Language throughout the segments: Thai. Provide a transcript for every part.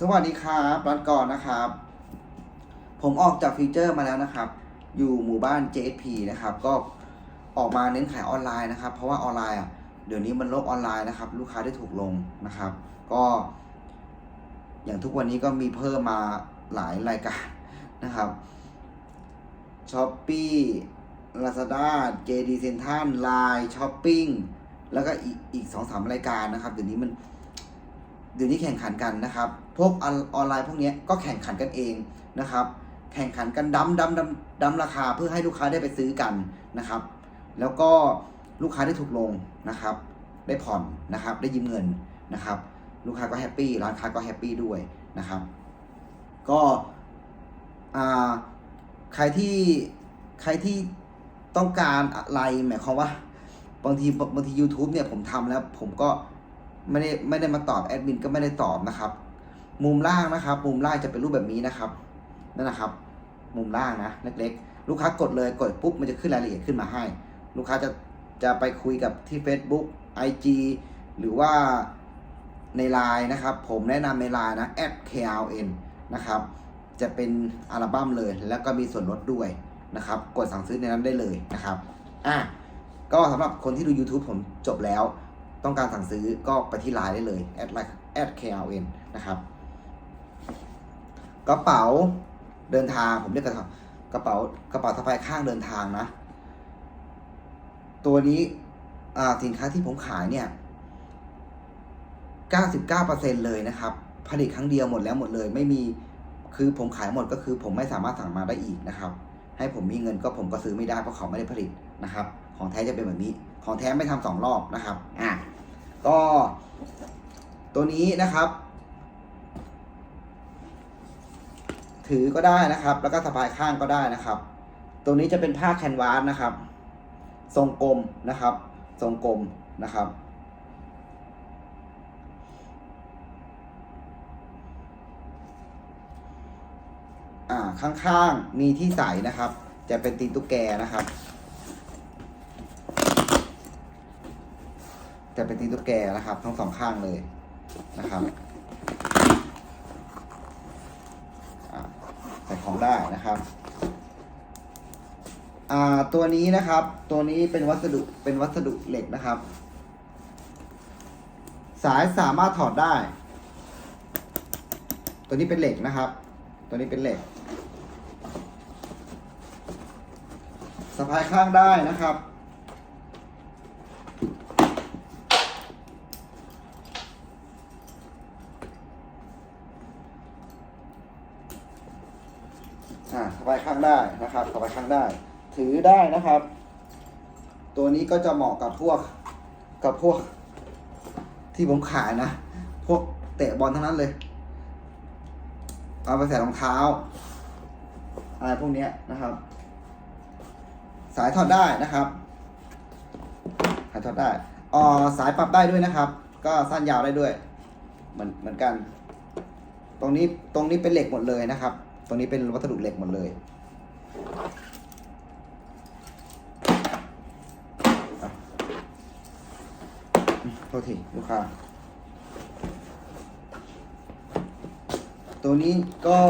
สวัสดีครับรันก่อนนะครับ ผมออกจากฟีเจอร์มาแล้วนะครับ อยู่หมู่บ้าน JSP นะครับ ก็ออกมาเน้นขายออนไลน์นะครับ เพราะว่าออนไลน์อะเดี๋ยวนี้มันโลกออนไลน์นะครับ ลูกค้าได้ถูกลงนะครับ ก็ อย่างทุกวันนี้ก็มีเพิ่มมาหลายรายการนะครับช้อปปี้ลาซาด้าเจดีเซนทันไลน์ช้อปปิ้งแล้วก็อีกอีกสองสามรายการนะครับ เดี๋ยวนี้มัน เดี๋ยวนี้แข่งขันกันนะครับ พวกออนไลน์พวกนี้ก็แข่งขันกันเองนะครับ แข่งขันกันดั้มดั้มดั้มดั้มราคาเพื่อให้ลูกค้าได้ไปซื้อกันนะครับ แล้วก็ลูกค้าได้ถูกลงนะครับ ได้ผ่อนนะครับ ได้ยืมเงินนะครับ ลูกค้าก็แฮปปี้ร้านค้าก็แฮปปี้ด้วยนะครับ ก็ใครที่ใครที่ต้องการอะไรหมายความว่าบางทีบางที YouTube เนี่ยผมทำแล้วผมก็ไม่ได้ไม่ได้มาตอบแอดมินก็ไม่ได้ตอบนะครับ มุมล่างนะครับ มุมล่างจะเป็นรูปแบบนี้นะครับนั่นนะครับ มุมล่างนะเล็กๆ ลูกค้ากดเลยกดปุ๊บมันจะขึ้นรายละเอียดขึ้นมาให้ ลูกค้าจะจะไปคุยกับที่ Facebook IG หรือว่าใน Line นะครับ ผมแนะนำใน Line นะ @kln นะครับ จะเป็นอัลบั้มเลย แล้วก็มีส่วนลดด้วยนะครับ กดสั่งซื้อในนั้นได้เลยนะครับอะก็สำหรับคนที่ดู YouTube ผมจบแล้ว ต้องการสั่งซื้อก็ไปที่ไลน์ได้เลย adkln นะครับ กระเป๋าเดินทางผมเรียกกระเป๋ากระเป๋ากระเป๋าสะพายข้างเดินทางนะ ตัวนี้สินค้าที่ผมขายเนี่ย 99%เลยนะครับ ผลิตครั้งเดียวหมดแล้วหมดเลย ไม่มีคือผมขายหมดก็คือผมไม่สามารถสั่งมาได้อีกนะครับ ให้ผมมีเงินก็ผมก็ซื้อไม่ได้เพราะเขาไม่ได้ผลิตนะครับ ของแท้จะเป็นแบบนี้ ของแท้ไม่ทำสองรอบนะครับ อะก็ตัวนี้นะครับ ถือก็ได้นะครับ แล้วก็สะพายข้างก็ได้นะครับ ตัวนี้จะเป็นผ้าแคนวาสนะครับ ทรงกลมนะครับ ทรงกลมนะครับ อ่าข้างๆมีที่ใส่นะครับ จะเป็นตีนตุ๊กแกนะครับจะเป็นตีนตุ๊กแกนะครับ ทั้งสองข้างเลยนะครับอ่าใส่ของ ได้นะครับอ่าตัวนี้นะครับ ตัวนี้เป็นวัสดุเป็นวัสดุเหล็กนะครับ สายสามารถถอดได้ ตัวนี้เป็นเหล็กนะครับ ตัวนี้เป็นเหล็กสะพายข้างได้นะครับ อ่าสะพายข้างได้นะครับสะพายข้างได้ ถือได้นะครับ ตัวนี้ก็จะเหมาะกับพวกกับพวกที่ผมขายนะ พวกเตะบอลทั้งนั้นเลย เอาไปใส่รองเท้า อะไรพวกนี้นะครับ สายถอดได้นะครับสายถอดได้อ๋อสายปรับได้ด้วยนะครับ ก็สั้นยาวได้ด้วย เหมือนเหมือนกัน ตรงนี้ตรงนี้เป็นเหล็กหมดเลยนะครับ ตรงนี้เป็นวัสดุเหล็กหมดเลยอะโทษทีลูกค้า ตัวนี้ก็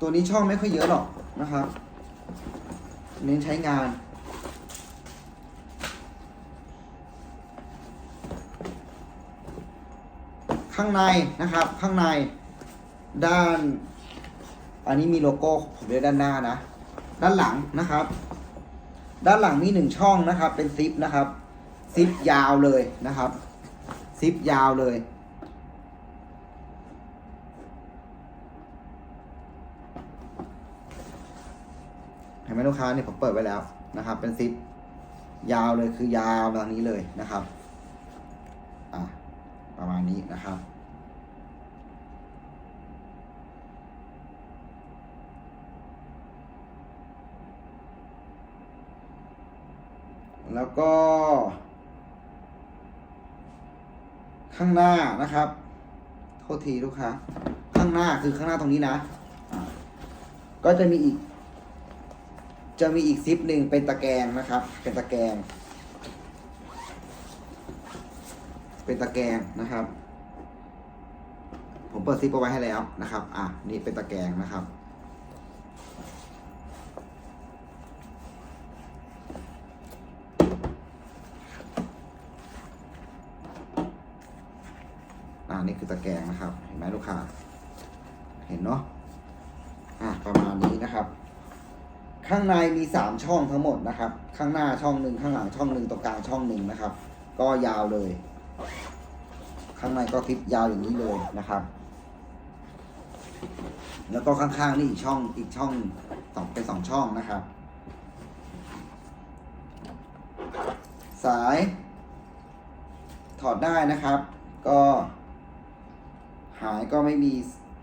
ตัวนี้ช่องไม่ค่อยเยอะหรอกนะครับ เน้นใช้งานข้างในนะครับ ข้างในด้าน อันนี้มีโลโก้ผมเรียกด้านหน้านะ ด้านหลังนะครับ ด้านหลังมีหนึ่งช่องนะครับ เป็นซิปนะครับซิปยาวเลยนะครับซิปยาวเลย เห็นไหมลูกค้าเนี่ยผมเปิดไว้แล้วนะครับ เป็นซิปยาวเลยคือยาวแบบนี้เลยนะครับ อะประมาณนี้นะครับ แล้วก็ ข้างหน้านะครับ โทษทีลูกค้า ข้างหน้าคือข้างหน้าตรงนี้นะะก็จะมีอีก จะมีอีกซิปหนึ่งเป็นตะแกรงนะครับ เป็นตะแกรง เป็นตะแกรงนะครับผผมเปิดซิปเอาไว้ให้แล้วนะครับ อะ นี่เป็นตะแกรงนะครับ นี่คือตะแกรงนะครับ เห็นไหมลูกค้า เห็นเนาะ อะประมาณนี้นะครับ ข้างในมีสามช่องทั้งหมดนะครับ ข้างหน้าช่องหนึ่งข้างหลังช่องหนึ่งตรงกลางช่องหนึ่งนะครับ ก็ยาวเลย ข้างในก็คลิปยาวอย่างนี้เลยนะครับ แล้วก็ข้างๆนี่อีกช่องอีกช่องสองเป็นสองช่องนะครับ สายถอดได้นะครับ ก็ หายก็ไม่มี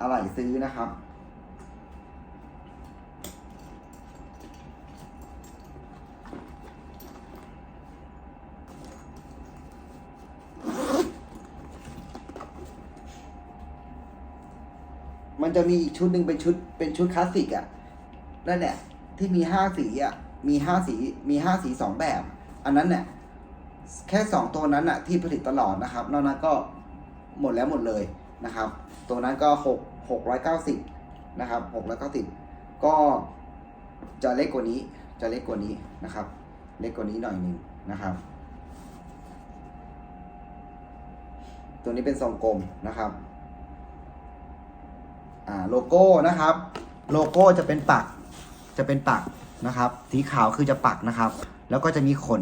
อะไรซื้อนะครับ มันจะมีอีกชุดหนึ่งเป็นชุดเป็นชุดคลาสสิกอะ่ะนั่นแหละที่มีห้าสีอะ่ะมีห้าสีมีห้าสีสองแบบ อันนั้นเนี่ยแค่สองตัวนั้นอะ่ะที่ผลิตตลอดนะครับนอกนั้นก็หมดแล้วหมดเลย นะครับ ตัวนั้นก็หกหกร้อยเก้าสิบนะครับหกร้อยเก้าสิบก็จะเล็กกว่านี้จะเล็กกว่านี้นะครับ เล็กกว่านี้หน่อยหนึ่งนะครับ ตัวนี้เป็นทรงกลมนะครับอ่าโลโก้นะครับ โลโก้จะเป็นปักจะเป็นปักนะครับ สีขาวคือจะปักนะครับ แล้วก็จะมีขน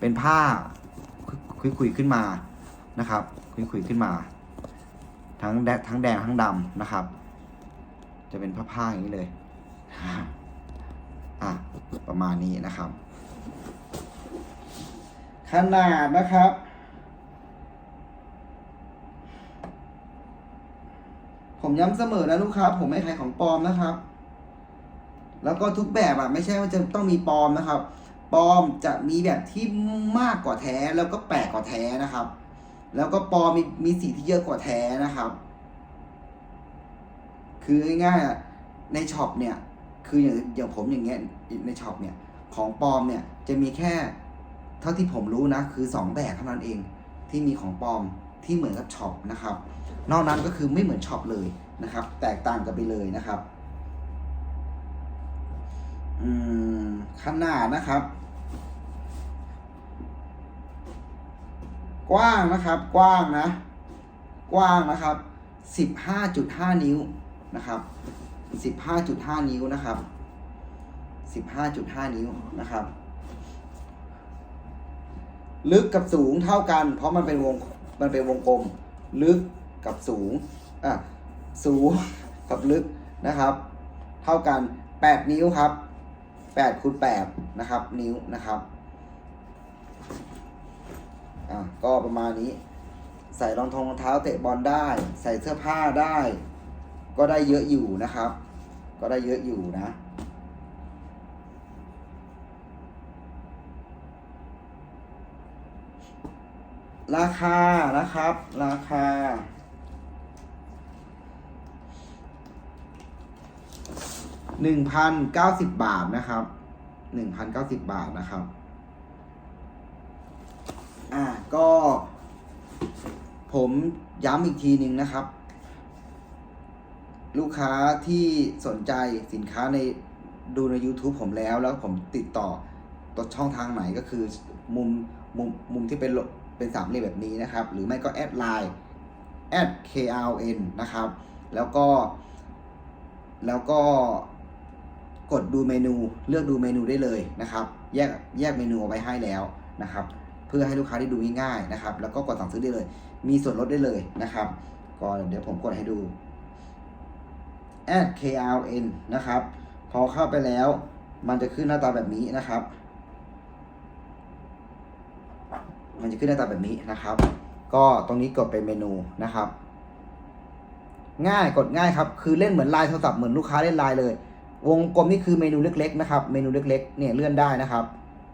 เป็นผ้าคุยๆขึ้นมานะครับคุยๆขึ้นมา ทั้งแดงทั้งแดงทั้งดำนะครับ จะเป็นผ้าๆอย่างนี้เลยอะประมาณนี้นะครับ ขนาดนะครับผมย้ำเสมอนะลูกค้าผมไม่ขายของปลอมนะครับ แล้วก็ทุกแบบอะไม่ใช่ว่าจะต้องมีปลอมนะครับ ปลอมจะมีแบบที่มากกว่าแท้แล้วก็แปลกกว่าแท้นะครับ แล้วก็ปอมมีมีสีที่เยอะกว่าแท้นะครับ คือง่ายๆในช็อปเนี่ย คืออย่างอย่างผมอย่างเงี้ยในช็อปเนี่ย ของปลอมเนี่ยจะมีแค่เท่าที่ผมรู้นะ คือสองแบบเท่านั้นเอง ที่มีของปลอมที่เหมือนกับช็อปนะครับ นอกนั้นก็คือไม่เหมือนช็อปเลยนะครับ แตกต่างกันไปเลยนะครับอืมขนาดนะครับ กว้างนะครับ กว้างนะ กว้างนะครับสิบห้าจุดห้านิ้วนะครับสิบห้าจุดห้านิ้วนะครับสิบห้าจุดห้านิ้วนะครับ ลึกกับสูงเท่ากัน เพราะมันเป็นวงมันเป็นวงกลม ลึกกับสูงอะสูงกับลึกนะครับ เท่ากัน 8 นิ้วครับ8คูณ8นะครับ นิ้วนะครับ ประมาณนี้ ใส่รองทงรองเท้าเตะบอลได้ ใส่เสื้อผ้าได้ ก็ได้เยอะอยู่นะครับ ก็ได้เยอะอยู่นะราคานะครับ ราคาหนึ่งพันเก้าสิบบาทนะครับหนึ่งพันเก้าสิบบาทนะครับ ก็ ผมย้ำอีกทีหนึ่งนะครับ ลูกค้าที่สนใจสินค้าในดูใน YouTube ผมแล้วแล้วผมติดต่อตัวช่องทางไหนก็คือมุมมุมมุมที่เป็นเป็นสามเหลี่ยมแบบนี้นะครับ หรือไม่ก็แอดไลน์แอด krn นะครับ แล้วก็ แล้วก็กดดูเมนูเลือกดูเมนูได้เลยนะครับ แยกแยกเมนูเอาไว้ให้แล้วนะครับ เพื่อให้ลูกค้าได้ดูง่ายๆนะครับ แล้วก็กดสั่งซื้อได้เลย มีส่วนลดได้เลยนะครับ ก็เดี๋ยวผมกดให้ดู krn นะครับ พอเข้าไปแล้ว มันจะขึ้นหน้าตาแบบนี้นะครับ มันจะขึ้นหน้าตาแบบนี้นะครับ ก็ตรงนี้กดเป็นเมนูนะครับ ง่ายกดง่ายครับ คือเล่นเหมือนไลน์โทรศัพท์เหมือนลูกค้าเล่นไลน์เลย วงกลมนี่คือเมนูเล็กๆนะครับ เมนูเล็กๆ เนี่ยเลื่อนได้นะครับ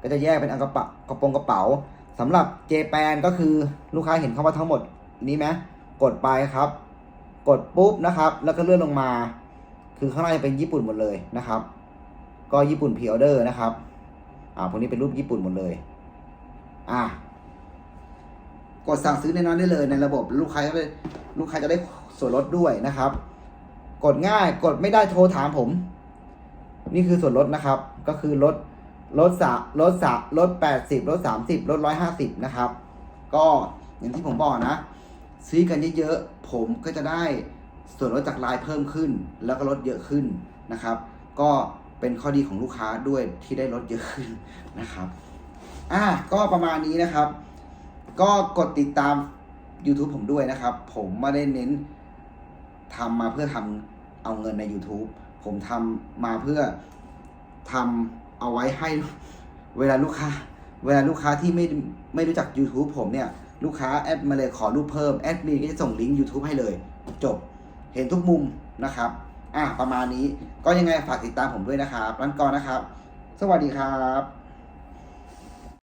ก็จะแยกเป็นอันกระป๋ากระโปรงกระเป๋า สำหรับเจแปนก็คือลูกค้าเห็นคำว่าทั้งหมดนี้ไหมกดไปครับ กดปุ๊บนะครับ แล้วก็เลื่อนลงมา คือข้างล่างจะเป็นญี่ปุ่นหมดเลยนะครับ ก็ญี่ปุ่นพ r ออเดอร์นะครับ อ่าพวกนี้เป็นรูปญี่ปุ่นหมดเลย อะกดสั่งซื้อในนั้นได้เลยในระบบลูกค้าก็ไปลูกค้าจะได้ส่วนลดด้วยนะครับ กดง่ายกดไม่ได้โทรถามผม นี่คือส่วนลดนะครับ ก็คือลด ลดสะลดสะลดแปดสิบลดสามสิบลดร้อยห้าสิบนะครับ ก็อย่างที่ผมบอกนะ ซื้อกันเยอะๆ ผมก็จะได้ส่วนลดจากไลน์เพิ่มขึ้น แล้วก็ลดเยอะขึ้นนะครับ ก็เป็นข้อดีของลูกค้าด้วยที่ได้ลดเยอะขึ้นนะครับ อะก็ประมาณนี้นะครับ ก็กดติดตาม YouTube ผมด้วยนะครับ ผมไม่ได้เน้นทำมาเพื่อทำเอาเงินใน YouTube ผมทำมาเพื่อทำ เอาไว้ให้เวลาลูกค้า เวลาลูกค้าที่ไม่ไม่รู้จัก YouTube ผมเนี่ย ลูกค้าแอดมาเลยขอรูปเพิ่มแอดมินก็จะส่งลิงก์ YouTube ให้เลย จบเห็นทุกมุมนะครับอะประมาณนี้ก็ยังไงฝากติดตามผมด้วยนะครับรันกอนนะครับ สวัสดีครับ